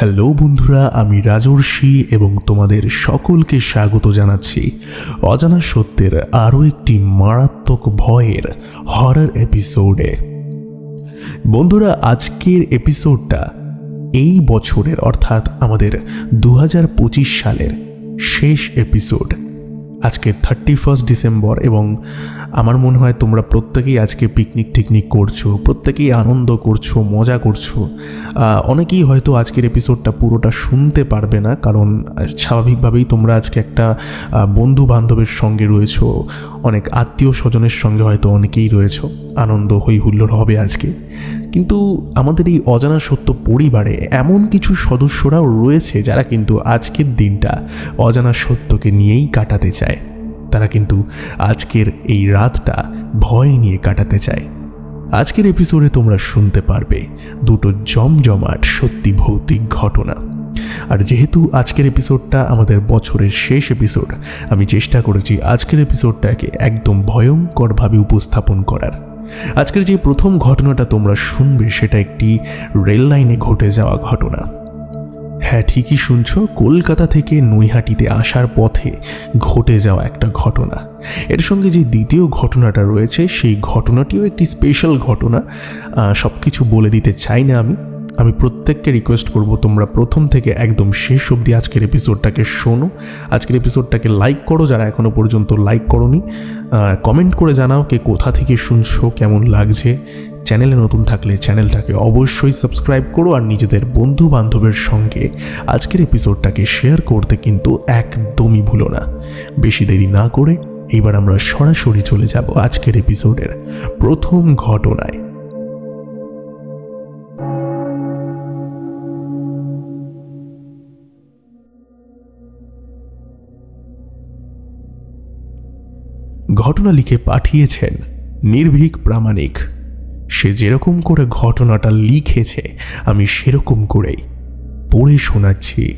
Hello বন্ধুরা, আমি রাজর্ষি এবং তোমাদের সকলকে স্বাগত জানাচ্ছি। অজানা সত্যের আরও একটি মারাত্মক ভয়ের হরার এপিসোডে বন্ধুরা, আজকের এপিসোডটা এই বছরের, অর্থাৎ আমাদের দু হাজার পঁচিশ সালের শেষ এপিসোড আজকে থার্টি ফার্স্ট ডিসেম্বর এবং আমার মনে হয় তোমরা প্রত্যেকেই আজকে পিকনিক টিকনিক করছ, প্রত্যেকেই আনন্দ করছ, মজা করছ। অনেকেই হয়তো আজকের এপিসোডটা পুরোটা শুনতে পারবে না, কারণ স্বাভাবিকভাবেই তোমরা আজকে একটা বন্ধু বান্ধবের সঙ্গে রয়েছো, অনেক আত্মীয় স্বজনের সঙ্গে হয়তো অনেকেই রয়েছো। আনন্দ হই হুল্লোড় হবে আজকে। কিন্তু আমাদের এই অজানা সত্য পরিবারে এমন কিছু সদস্যরাও রয়েছে যারা কিন্তু আজকের দিনটা অজানা সত্যকে নিয়েই কাটাতে চায়। তারা কিন্তু আজকের এই রাতটা ভয় নিয়ে কাটাতে চায়। আজকের এপিসোডে তোমরা শুনতে পারবে দুটো জমজমাট সত্যি ভৌতিক ঘটনা। আর যেহেতু আজকের এপিসোডটা আমাদের বছরের শেষ এপিসোড, আমি চেষ্টা করেছি আজকের এপিসোডটাকে একদম ভয়ঙ্করভাবে উপস্থাপন করার। আজকের যে প্রথম ঘটনাটা তোমরা শুনবে সেটা একটি রেল লাইনে ঘটে যাওয়া ঘটনা। হ্যাঁ ঠিকই শুনছ, কলকাতা থেকে নৈহাটিতে আসার পথে ঘটে যাওয়া একটা ঘটনা। এর সঙ্গে যে দ্বিতীয় ঘটনাটা রয়েছে, সেই ঘটনাটিও একটি স্পেশাল ঘটনা। সব কিছু বলে দিতে চাই না আমি। আমি প্রত্যেককে রিকোয়েস্ট করব তোমরা প্রথম থেকে একদম শেষ অবধি আজকের এপিসোডটাকে শোনো। আজকের এপিসোডটাকে লাইক করো, যারা এখনও পর্যন্ত লাইক করনি কমেন্ট করে জানাও কে কোথা থেকে শুনছো, কেমন লাগছে। চ্যানেলে নতুন থাকলে চ্যানেলটাকে অবশ্যই সাবস্ক্রাইব করো আর নিজেদের বন্ধু বান্ধবের সঙ্গে আজকের এপিসোডটাকে শেয়ার করতে কিন্তু একদমই ভুলো না। বেশি দেরি না করে এইবার আমরা সরাসরি চলে যাব আজকের এপিসোডের প্রথম ঘটনায়। ঘটনা লিখে পাঠিয়েছেন নির্ভীক প্রামাণিক। সে যেরকম করে ঘটনাটা লিখেছে, আমি সেরকম করেই পড়ে শোনাচ্ছি।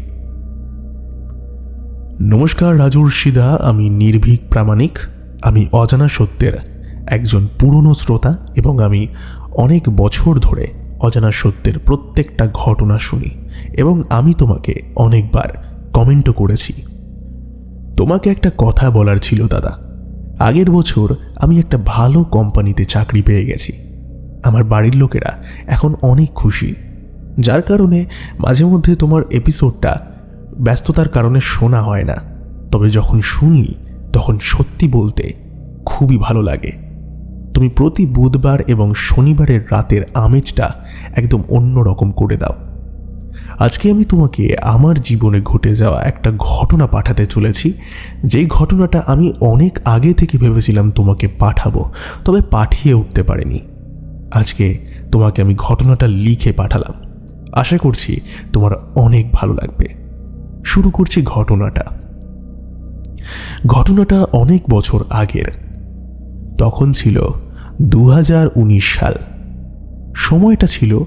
নমস্কার রাজর্ষিদা আমি নির্ভীক প্রামাণিক। আমি অজানা সত্যের একজন পুরনো শ্রোতা এবং আমি অনেক বছর ধরে অজানা সত্যের প্রত্যেকটা ঘটনা শুনি এবং আমি তোমাকে অনেকবার কমেন্টও করেছি। তোমাকে একটা কথা বলার ছিল, দাদা। আগের বছর আমি একটা ভালো কোম্পানিতে চাকরি পেয়ে গেছি। আমার বাড়ির লোকেরা এখন অনেক খুশি। যার কারণে মাঝে মধ্যে তোমার এপিসোডটা ব্যস্ততার কারণে শোনা হয় না। তবে যখন শুনি, তখন সত্যি বলতে খুবই ভালো লাগে। তুমি প্রতি বুধবার এবং শনিবারের রাতের আমেজটা একদম অন্য রকম করে দাও। আজকে আমি তোমাকে আমার জীবনে ঘটে যাওয়া একটা ঘটনা পাঠাতে চলেছি। যেই ঘটনাটা আমি অনেক আগে থেকে ভেবেছিলাম তোমাকে পাঠাবো, তবে পাঠিয়ে উঠতে পারিনি। আজকে তোমাকে আমি ঘটনাটা লিখে পাঠালাম। আশা করছি তোমার অনেক ভালো লাগবে। শুরু করছি ঘটনাটা। ঘটনাটা অনেক বছর আগের। তখন ছিল দু হাজার উনিশ সাল। সময়টা ছিল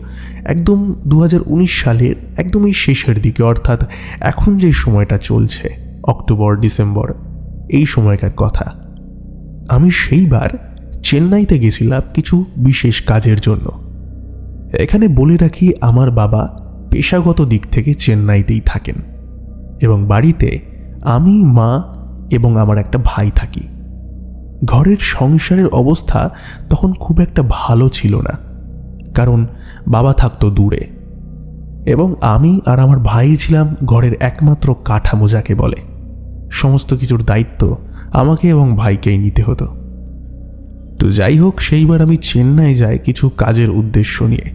একদম দু হাজার উনিশ সালের একদমই শেষের দিকে, অর্থাৎ এখন যে সময়টা চলছে, অক্টোবর, ডিসেম্বর, এই সময়কার কথা। আমি সেইবার চেন্নাইতে গেছিলাম কিছু বিশেষ কাজের জন্য। এখানে বলে রাখি, আমার বাবা পেশাগত দিক থেকে চেন্নাইতেই থাকেন এবং বাড়িতে আমি, মা এবং আমার একটা ভাই থাকি। ঘরের সংসারের অবস্থা তখন খুব একটা ভালো ছিল না। কারণ বাবা থাকতো দূরে। এবং আমি আর আমার ভাই ছিলাম ঘরের একমাত্র কাঠামো যাকে বলে। সমস্ত কিছুর দায়িত্ব আমাকে এবং ভাইকেই নিতে হতো। তো যাই হোক, সেইবার আমি চেন্নাই যাই কিছু কাজের উদ্দেশ্য নিয়ে।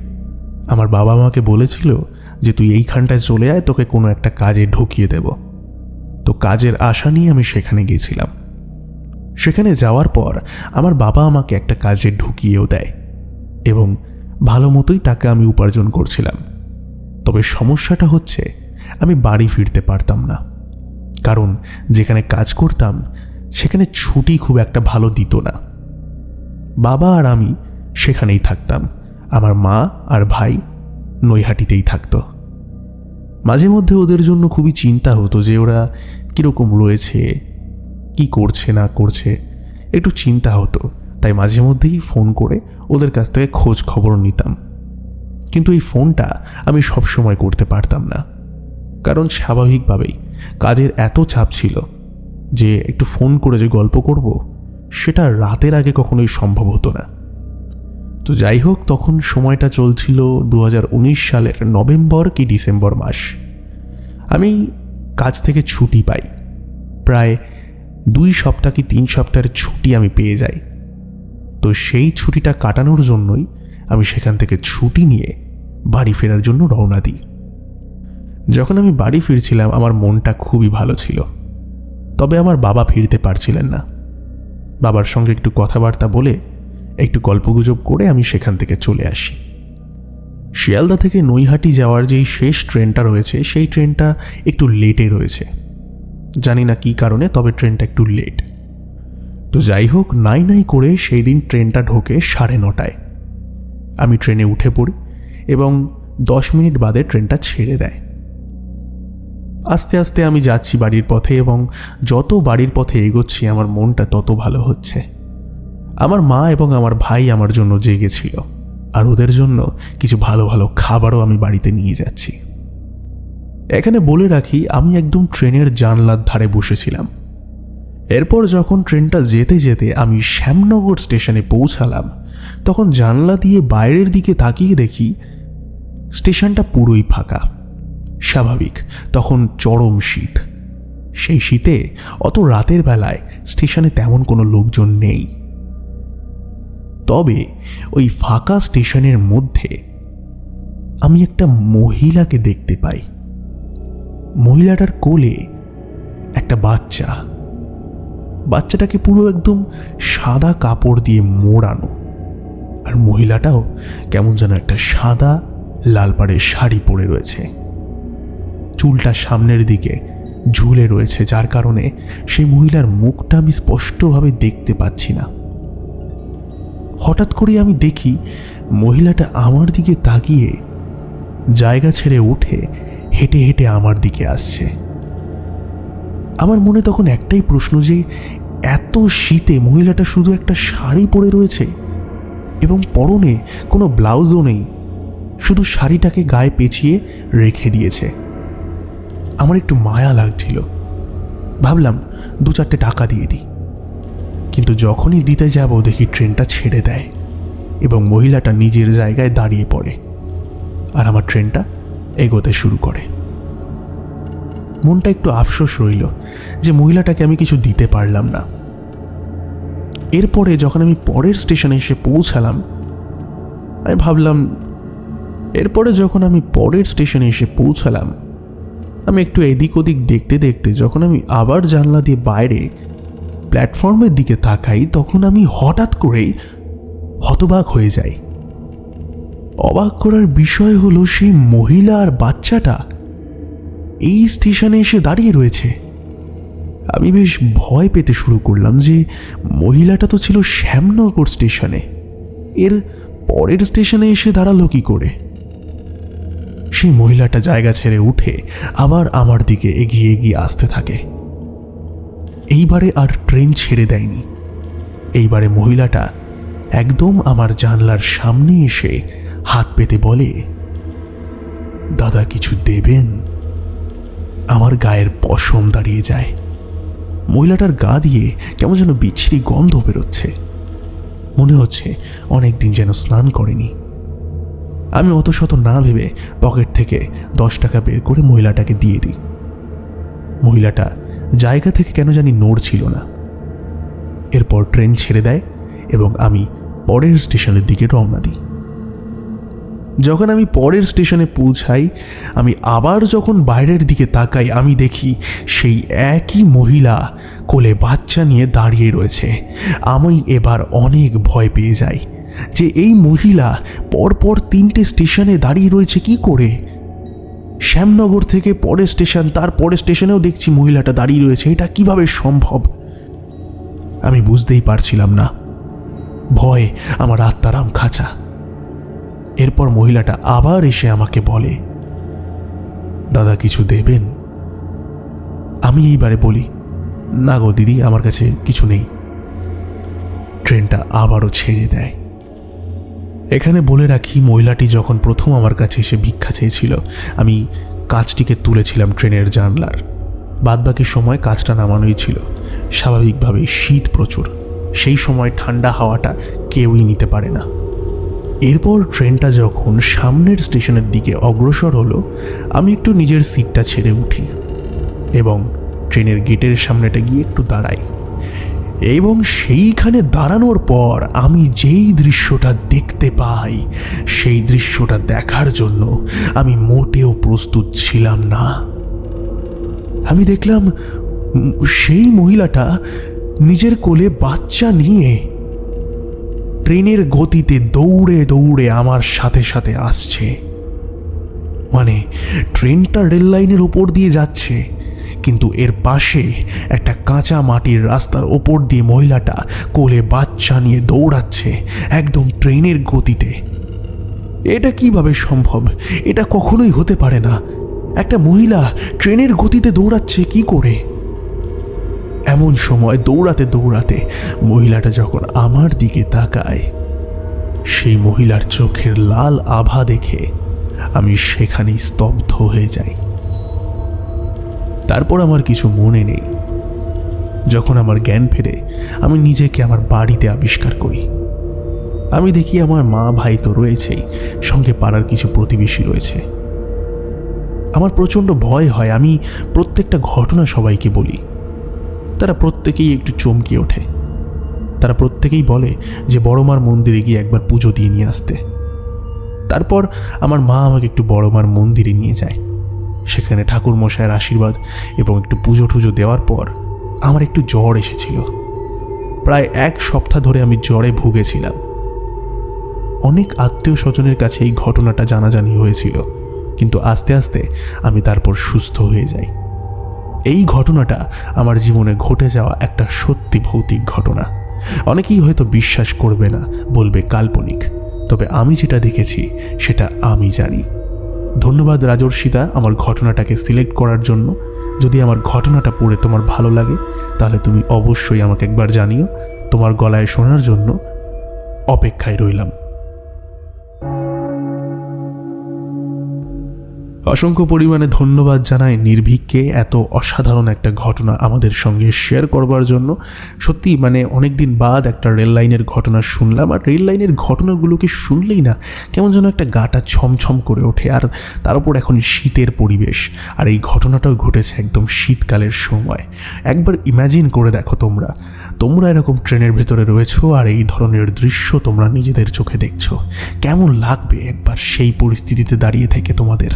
আমার বাবা আমাকে বলেছিল যে, তুই এইখানটায় চলে আয়, তোকে কোনো একটা কাজে ঢুকিয়ে দেব। তো কাজের আশা নিয়ে আমি সেখানে গিয়েছিলাম সেখানে যাওয়ার পর আমার বাবা আমাকে একটা কাজে ঢুকিয়েও দেয়। এবং ভালো মতোই টাকা আমি উপার্জন করছিলাম। তবে সমস্যাটা হচ্ছে, আমি বাড়ি ফিরতে পারতাম না। কারণ যেখানে কাজ করতাম, সেখানে ছুটি খুব একটা ভালো দিত না। বাবা আর আমি সেখানেই থাকতাম। আমার মা আর ভাই নৈহাটিতেই থাকতো। মাঝে মধ্যে ওদের জন্য খুবই চিন্তা হতো যে ওরা কীরকম রয়েছে, কি করছে, না করছে। একটু চিন্তা হতো। তাই মাঝে মধ্যেই ফোন করে ওদের কাছ থেকে খোঁজ খবর নিতাম। কিন্তু এই ফোনটা আমি সব সময় করতে পারতাম না। কারণ স্বাভাবিকভাবেই কাজের এত চাপ ছিল যে একটু ফোন করে যে গল্প করব, সেটা রাতের আগে কখনোই সম্ভব হতো না। তো যাই হোক, তখন সময়টা চলছিল দু হাজার উনিশ সালের নভেম্বর কি ডিসেম্বর মাস। আমি কাজ থেকে ছুটি পাই। প্রায় দুই সপ্তাহ কি তিন সপ্তাহের ছুটি আমি পেয়ে যাই। তো সেই ছুটিটা কাটানোর জন্যই আমি সেখান থেকে ছুটি নিয়ে বাড়ি ফেরার জন্য রওনা দিই। যখন আমি বাড়ি ফিরছিলাম, আমার মনটা খুবই ভালো ছিল। তবে আমার বাবা ফিরতে পারছিলেন না। বাবার সঙ্গে একটু কথাবার্তা বলে, একটু গল্পগুজব করে আমি সেখান থেকে চলে আসি। শিয়ালদা থেকে নৈহাটি যাওয়ার যেই শেষ ট্রেনটা রয়েছে, সেই ট্রেনটা একটু লেটে রয়েছে। জানি না কী কারণে, তবে ট্রেনটা একটু লেট। তো যাই হোক, নাই নাই করে সেই দিন ট্রেনটা ঢোকে সাড়ে নটায়। আমি ট্রেনে উঠে পড়ি এবং দশ মিনিট বাদে ট্রেনটা ছেড়ে দেয়। আস্তে আস্তে আমি যাচ্ছি বাড়ির পথে এবং যত বাড়ির পথে এগোচ্ছি, আমার মনটা তত ভালো হচ্ছে। আমার মা এবং আমার ভাই আমার জন্য জেগেছিল আর ওদের জন্য কিছু ভালো ভালো খাবারও আমি বাড়িতে নিয়ে যাচ্ছি। এখানে বলে রাখি, আমি একদম ট্রেনের জানলার ধারে বসেছিলাম। এরপর যখন ট্রেনটা যেতে যেতে আমি শ্যামনগর স্টেশনে পৌঁছালাম, তখন জানলা দিয়ে বাইরের দিকে তাকিয়ে দেখি স্টেশনটা পুরোই ফাঁকা। স্বাভাবিক, তখন চরম শীত। সেই শীতে অত রাতের বেলায় স্টেশনে তেমন কোনো লোকজন নেই। তবে ওই ফাঁকা স্টেশনের মধ্যে আমি একটা মহিলাকে দেখতে পাই। মহিলাটার কোলে একটা বাচ্চা। বাচ্চাটাকে পুরো একদম সাদা কাপড় দিয়ে মোড়ানো। আর মহিলাটাও কেমন যেন একটা সাদা লাল পাড়ের শাড়ি পরে রয়েছে। চুলটা সামনের দিকে ঝুলে রয়েছে, যার কারণে সেই মহিলার মুখটা আমি স্পষ্টভাবে দেখতে পাচ্ছি না। হঠাৎ করে আমি দেখি মহিলাটা আমার দিকে তাকিয়ে জায়গা ছেড়ে উঠে হেঁটে হেঁটে আমার দিকে আসছে। আমার মনে তখন একটাই প্রশ্ন যে, এত শীতে মহিলাটা শুধু একটা শাড়ি পরে রয়েছে? এবং পরনে কোনো ব্লাউজও নেই। শুধু শাড়িটাকে গায়ে পেঁচিয়ে রেখে দিয়েছে। আমার একটু মায়া লাগছিল। ভাবলাম দু চারটে টাকা দিয়ে দিই। কিন্তু যখনই দিতে যাব দেখি ট্রেনটা ছেড়ে দেয় এবং মহিলাটা নিজের জায়গায় দাঁড়িয়ে পড়ে। আর আমার ট্রেনটা এগোতে শুরু করে। মনটা একটু আফসোস রইল যে মহিলাটাকে আমি কিছু দিতে পারলাম না। এরপরে যখন আমি পরের স্টেশনে এসে পৌঁছালাম, আমি ভাবলাম, এরপরে যখন আমি পরের স্টেশনে এসে পৌঁছালাম, আমি একটু এদিক ওদিক দেখতে দেখতে যখন আমি আবার জানলা দিয়ে বাইরে প্ল্যাটফর্মের দিকে তাকাই, তখন আমি হঠাৎ করেই হতবাক হয়ে যাই। অবাক করার বিষয় হলো, সেই মহিলা আর বাচ্চাটা এই স্টেশনে এসে দাঁড়িয়ে রয়েছে। আমি বেশ ভয় পেতে শুরু করলাম যে মহিলাটা তো ছিল শ্যামনগর স্টেশনে। এর পরের স্টেশনে এসে দাঁড়াল কি করে? সেই মহিলাটা জায়গা ছেড়ে উঠে আবার আমার দিকে এগিয়ে এগিয়ে আসতে থাকে। এইবারে আর ট্রেন ছেড়ে দেয়নি। এইবারে মহিলাটা একদম আমার জানলার সামনে এসে হাত পেতে বলে, দাদা কিছু দেবেন? আমার গায়ের পশম দাঁড়িয়ে যায়। মহিলাটার গা দিয়ে কেমন যেন বিচ্ছিরি গন্ধ বেরোচ্ছে। মনে হচ্ছে অনেক দিন যেন স্নান করেনি। আমি অত শত না ভেবে পকেট থেকে দশ টাকা বের করে মহিলাটাকে দিয়ে দিই। মহিলাটা জায়গা থেকে কেন জানি নড়ছিল না। এরপর ট্রেন ছেড়ে দেয় এবং আমি পরের স্টেশনের দিকে রওনা দিই। যখন আমি পরের স্টেশনে পৌঁছাই, আমি আবার যখন বাইরের দিকে তাকাই, আমি দেখি সেই একই মহিলা কোলে বাচ্চা নিয়ে দাঁড়িয়ে রয়েছে। আমি এবার অনেক ভয় পেয়ে যাই যে এই মহিলা পরপর তিনটে স্টেশনে দাঁড়িয়ে রয়েছে কি করে? শ্যামনগর থেকে পরের স্টেশন, তার পরের স্টেশনেও দেখছি মহিলাটা দাঁড়িয়ে রয়েছে। এটা কীভাবে সম্ভব? আমি বুঝতেই পারছিলাম না। ভয়, আমার আত্মারাম খাঁচা। এরপর মহিলাটা আবার এসে আমাকে বলে, দাদা, কিছু দেবেন? আমি এইবারে বলি, না গো দিদি, আমার কাছে কিছু নেই। ট্রেনটা আবারও ছেড়ে দেয়। এখানে বলে রাখি, মহিলাটি যখন প্রথম আমার কাছে এসে ভিক্ষা চেয়েছিল, আমি কাজটিকে তুলেছিলাম ট্রেনের জানলার। বাদবাকি সময় কাজটা নামানোই ছিল। স্বাভাবিকভাবে শীত প্রচুর। সেই সময় ঠান্ডা হাওয়াটা কেউই নিতে পারে না। এরপর ট্রেনটা যখন সামনের স্টেশনের দিকে অগ্রসর হলো, আমি একটু নিজের সিটটা ছেড়ে উঠি এবং ট্রেনের গেটের সামনেটা গিয়ে একটু দাঁড়াই। এবং সেইখানে দাঁড়ানোর পর আমি যেই দৃশ্যটা দেখতে পাই, সেই দৃশ্যটা দেখার জন্য আমি মোটেও প্রস্তুত ছিলাম না। আমি দেখলাম সেই মহিলাটা নিজের কোলে বাচ্চা নিয়ে ট্রেনের গতিতে দৌড়ে দৌড়ে আমার সাথে সাথে আসছে। মানে ট্রেনটা রেল লাইনের ওপর দিয়ে যাচ্ছে, কিন্তু এর পাশে একটা কাঁচা মাটির রাস্তার ওপর দিয়ে মহিলাটা কোলে বাচ্চা নিয়ে দৌড়াচ্ছে একদম ট্রেনের গতিতে। এটা কীভাবে সম্ভব? এটা কখনোই হতে পারে না। একটা মহিলা ট্রেনের গতিতে দৌড়াচ্ছে কি করে? এমন সময় দৌড়াতে দৌড়াতে মহিলাটা যখন আমার দিকে তাকায়, সেই মহিলার চোখের লাল আভা দেখে আমি সেখানেই স্তব্ধ হয়ে যাই। তারপর আমার কিছু মনে নেই। যখন আমার জ্ঞান ফেরে, আমি নিজেকে আমার বাড়িতে আবিষ্কার করি। আমি দেখি আমার মা ভাই তো রয়েছেই, সঙ্গে পাড়ার কিছু প্রতিবেশী রয়েছে। আমার প্রচণ্ড ভয় হয়, আমি প্রত্যেকটা ঘটনা সবাইকে বলি। তারা প্রত্যেকেই একটু চমকে ওঠে। তারা প্রত্যেকেই বলে যে বড়মার মন্দিরে গিয়ে একবার পুজো দিয়ে নিয়ে আসতে। তারপর আমার মা আমাকে একটু বড়মার মন্দিরে নিয়ে যায়। সেখানে ঠাকুর মশাইয়ের আশীর্বাদ এবং একটু পুজো টুজো দেওয়ার পর আমার একটু জ্বর এসেছিল। প্রায় এক সপ্তাহ ধরে আমি জ্বরে ভুগেছিলাম। অনেক আত্মীয় স্বজনের কাছে এই ঘটনাটা জানাজানি হয়েছিল, কিন্তু আস্তে আস্তে আমি তারপর সুস্থ হয়ে যাই। এই ঘটনাটা আমার জীবনে ঘটে যাওয়া একটা সত্যি ভৌতিক ঘটনা। অনেকেই হয়তো বিশ্বাস করবে না, বলবে কাল্পনিক। তবে আমি যেটা দেখেছি, সেটা আমি জানি। ধন্যবাদ রাজর্ষিতা আমার ঘটনাটাকে সিলেক্ট করার জন্য। যদি আমার ঘটনাটা পড়ে তোমার ভালো লাগে, তাহলে তুমি অবশ্যই আমাকে একবার জানিও। তোমার গলায় শোনার জন্য অপেক্ষায় রইলাম। অসংখ্য পরিমাণে ধন্যবাদ জানাই নির্ভীককে এত অসাধারণ একটা ঘটনা আমাদের সঙ্গে শেয়ার করবার জন্য। সত্যি মানে অনেক দিন বাদ একটা রেল লাইনের ঘটনা শুনলাম, আর রেল লাইনের ঘটনাগুলোকে শুনলেই না কেমন যেন একটা গাটা ছমছম করে ওঠে, আর তার উপর এখন শীতের পরিবেশ। আর এই ঘটনাটাও ঘটেছে একদম শীতকালের সময়। একবার ইম্যাজিন করে দেখো তোমরা। তোমরা এরকম ট্রেনের ভেতরে রয়েছো, আর এই ধরনের দৃশ্য তোমরা নিজেদের চোখে দেখছ। কেমন লাগবে একবার সেই পরিস্থিতিতে দাঁড়িয়ে থেকে তোমাদের?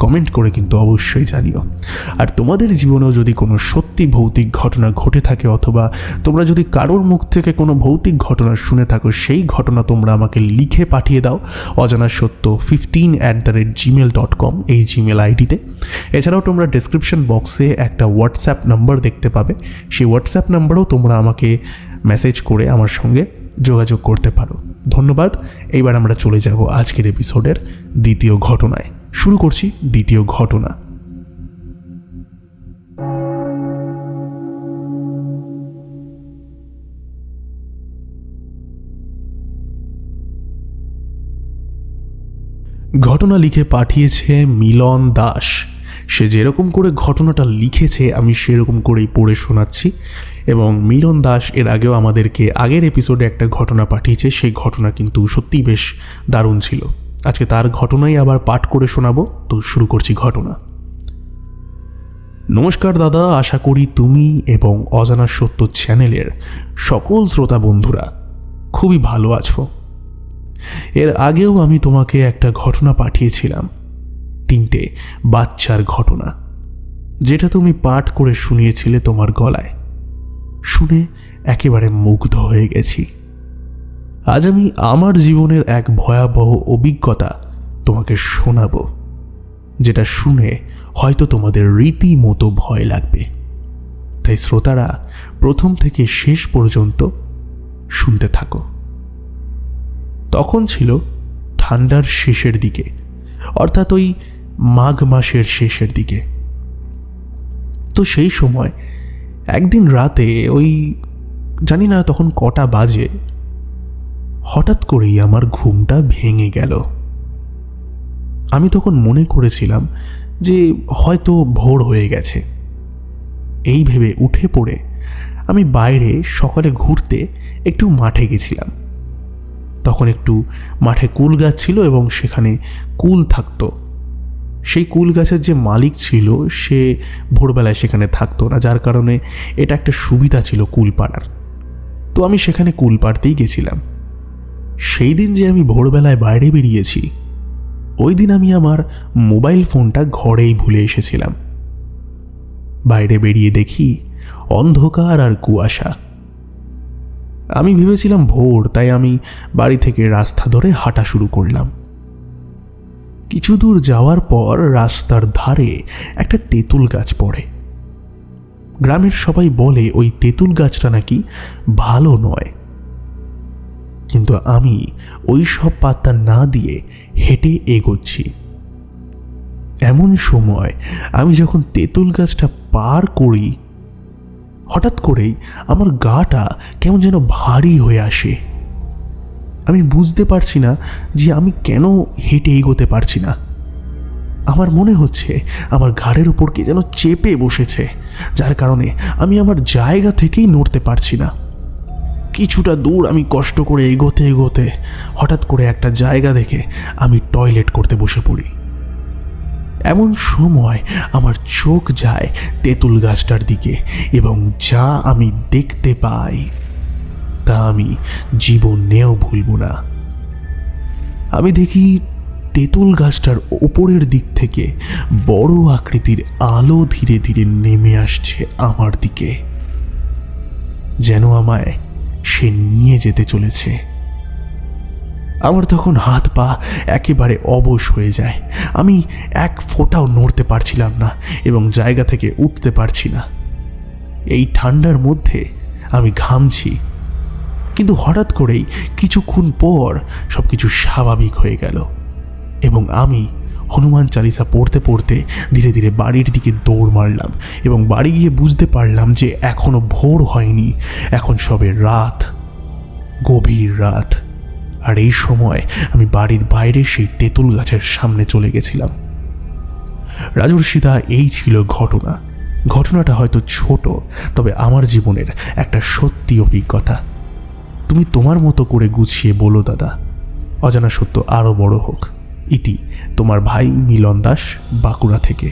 কমেন্ট করে কিন্তু অবশ্যই জানিও। আর তোমাদের জীবনেও যদি কোনো সত্যি ভৌতিক ঘটনা ঘটে থাকে অথবা তোমরা যদি কারোর মুখ থেকে কোনো ভৌতিক ঘটনা শুনে থাকো, সেই ঘটনা তোমরা আমাকে লিখে পাঠিয়ে দাও। অজানা সত্য fifteen at the rate Gmail dot com এই জিমেল আইডিতে। এছাড়াও তোমরা ডেসক্রিপশন বক্সে একটা হোয়াটসঅ্যাপ নাম্বার দেখতে পাবে। সেই হোয়াটসঅ্যাপ নাম্বারেও তোমরা আমাকে মেসেজ করে আমার সঙ্গে যোগাযোগ করতে পারো। ধন্যবাদ। এইবার আমরা চলে যাব আজকের এপিসোডের দ্বিতীয় ঘটনায়। শুরু করছি দ্বিতীয় ঘটনা। ঘটনা লিখে পাঠিয়েছে মিলন দাস। সে যেরকম করে ঘটনাটা লিখেছে, আমি সেরকম করেই পড়ে শোনাচ্ছি। এবং মিলন দাস এর আগেও আমাদেরকে আগের এপিসোডে একটা ঘটনা পাঠিয়েছে, সেই ঘটনা কিন্তু সত্যিই বেশ দারুণ ছিল। আজকে তার ঘটনাই আবার পাঠ করে শোনাবো। তো শুরু করছি ঘটনা। নমস্কার দাদা, আশা করি তুমি এবং অজানা সত্য চ্যানেলের সকল শ্রোতা বন্ধুরা খুবই ভালো আছো। এর আগেও আমি তোমাকে একটা ঘটনা পাঠিয়েছিলাম, তিনটে বাচ্চার ঘটনা, যেটা তুমি পাঠ করে শুনিয়েছিলে তোমার গলায়। শুনে একেবারে মুগ্ধ হয়ে গেছি। আজ আমি আমার জীবনের এক ভয়াবহ অভিজ্ঞতা তোমাকে শোনাব, যেটা শুনে হয়তো তোমাদের রীতিমতো ভয় লাগবে। তাই শ্রোতারা, প্রথম থেকে শেষ পর্যন্ত শুনতে থাকো। তখন ছিল ঠান্ডার শেষের দিকে, অর্থাৎ ওই মাঘ মাসের শেষের দিকে। তো সেই সময়, একদিন রাতে ওই, জানি না তখন কটা বাজে হঠাৎ করেই আমার ঘুমটা ভেঙে গেল। আমি তখন মনে করেছিলাম যে হয়তো ভোর হয়ে গেছে। এই ভেবে উঠে পড়ে আমি বাইরে সকালে ঘুরতে একটু মাঠে গেছিলাম। তখন একটু মাঠে কুল গাছ ছিল এবং সেখানে কুল থাকতো। সেই কুল গাছের যে মালিক ছিল সে ভোরবেলায় সেখানে থাকতো না, যার কারণে এটা একটা সুবিধা ছিল কুল পাড়ার। তো আমি সেখানে কুল পাড়তেই গেছিলাম। সেই দিন যে আমি ভোরবেলায় বাইরে বেরিয়েছি, ওই দিন আমি আমার মোবাইল ফোনটা ঘরেই ভুলে এসেছিলাম। বাইরে বেরিয়ে দেখি অন্ধকার আর কুয়াশা। আমি ভেবেছিলাম ভোর, তাই আমি বাড়ি থেকে রাস্তা ধরে হাঁটা শুরু করলাম। কিছু দূর যাওয়ার পর রাস্তার ধারে একটা তেঁতুল গাছ পড়ে। গ্রামের সবাই বলে, ওই তেঁতুল গাছটা নাকি ভালো নয়। কিন্তু আমি ওই সব পাত্তা না দিয়ে হেঁটে এগোচ্ছি। এমন সময় আমি যখন তেঁতুল গাছটা পার করি, হঠাৎ করেই আমার গাটা কেমন যেন ভারী হয়ে আসে। আমি বুঝতে পারছি না যে আমি কেন হেঁটে এগোতে পারছি না। আমার মনে হচ্ছে আমার ঘাড়ের উপর কে যেন চেপে বসেছে, যার কারণে আমি আমার জায়গা থেকেই নড়তে পারছি না। কিছুটা দূর আমি কষ্ট করে এগোতে এগোতে হঠাৎ করে একটা জায়গা দেখে আমি টয়লেট করতে বসে পড়ি। এমন সময় আমার চোখ যায় তেঁতুল গাছটার দিকে এবং যা আমি দেখতে পাই তা আমি জীবনেও ভুলব না। আমি দেখি তেঁতুল গাছটার ওপরের দিক থেকে বড় আকৃতির আলো ধীরে ধীরে নেমে আসছে আমার দিকে। যেন আমায় সে নিয়ে যেতে চলেছে। আমার তখন হাত পা একেবারে অবশ হয়ে যায়। আমি এক ফোঁটাও নড়তে পারছিলাম না এবং জায়গা থেকে উঠতে পারছি না। এই ঠান্ডার মধ্যে আমি ঘামছি। কিন্তু হঠাৎ করেই কিছুক্ষণ পর সব কিছু স্বাভাবিক হয়ে গেল এবং আমি হনুমান চালিসা পড়তে পড়তে ধীরে ধীরে বাড়ির দিকে দৌড় মারলাম এবং বাড়ি গিয়ে বুঝতে পারলাম যে এখনও ভোর হয়নি। এখন সবে রাত, গভীর রাত। আর এই সময় আমি বাড়ির বাইরে সেই তেঁতুল গাছের সামনে চলে গেছিলাম। রাজর্ষিদা এই ছিল ঘটনা। ঘটনাটা হয়তো ছোট, তবে আমার জীবনের একটা সত্যি অভিজ্ঞতা। তুমি তোমার মতো করে গুছিয়ে বলো দাদা। অজানা সত্য আরও বড় হোক। ইতি, তোমার ভাই মিলন দাস বাঁকুড়া থেকে।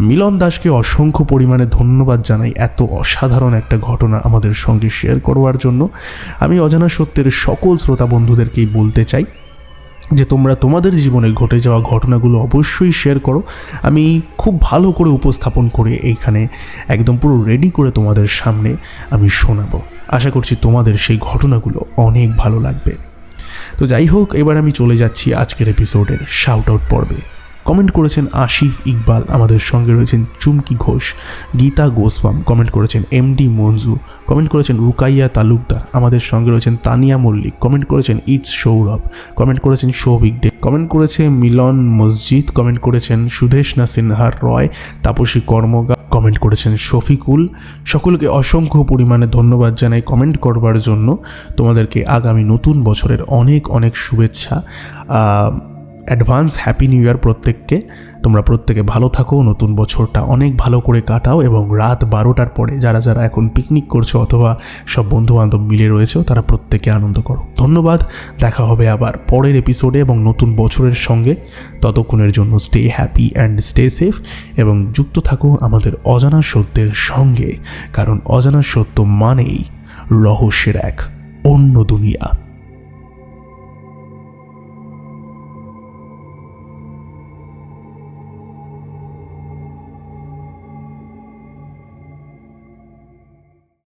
মিলন দাসকে অসংখ্য পরিমাণে ধন্যবাদ জানাই এত অসাধারণ একটা ঘটনা আমাদের সঙ্গে শেয়ার করবার জন্য। আমি অজানা সত্যের সকল শ্রোতা বন্ধুদেরকেই বলতে চাই যে তোমরা তোমাদের জীবনে ঘটে যাওয়া ঘটনাগুলো অবশ্যই শেয়ার করো। আমি খুব ভালো করে উপস্থাপন করে এইখানে একদম পুরো রেডি করে তোমাদের সামনে আমি শোনাবো। আশা করছি তোমাদের সেই ঘটনাগুলো অনেক ভালো লাগবে। তো যাই হোক, এবার আমি চলে যাচ্ছি আজকের এপিসোডের শাউট আউট পর্বে। কমেন্ট করেছেন আশিফ ইকবাল, আমাদের সঙ্গে রয়েছেন চুমকি ঘোষ, গীতা গোস্বাম, কমেন্ট করেছেন এমডি মঞ্জু কমেন্ট করেছেন রুকাইয়া তালুকদার, আমাদের সঙ্গে রয়েছেন তানিয়া মল্লিক, কমেন্ট করেছেন ইটস সৌরভ, কমেন্ট করেছেন সৌভিক দে, কমেন্ট করেছে মিলন মসজিদ, কমেন্ট করেছেন সুদেশনা সিনহার রয়, তাপসী কর্মগা, কমেন্ট করেছেন শফিকুল, সকলকে অসংখ্য পরিমাণে ধন্যবাদ জানাই কমেন্ট করবার জন্য। তোমাদেরকে আগামী নতুন বছরের অনেক অনেক শুভেচ্ছা। অ্যাডভান্স হ্যাপি নিউ ইয়ার প্রত্যেককে। তোমরা প্রত্যেকে ভালো থাকো, নতুন বছরটা অনেক ভালো করে কাটাও এবং রাত বারোটার পরে যারা যারা এখন পিকনিক করছ অথবা সব বন্ধু বান্ধব মিলে রয়েছে, তারা প্রত্যেকে আনন্দ করো। ধন্যবাদ, দেখা হবে আবার পরের এপিসোডে এবং নতুন বছরের সঙ্গে। ততক্ষণের জন্য stay happy and stay safe এবং যুক্ত থাকো আমাদের অজানা সত্যের সঙ্গে। কারণ অজানা সত্য মানেই রহস্যের এক অন্য দুনিয়া।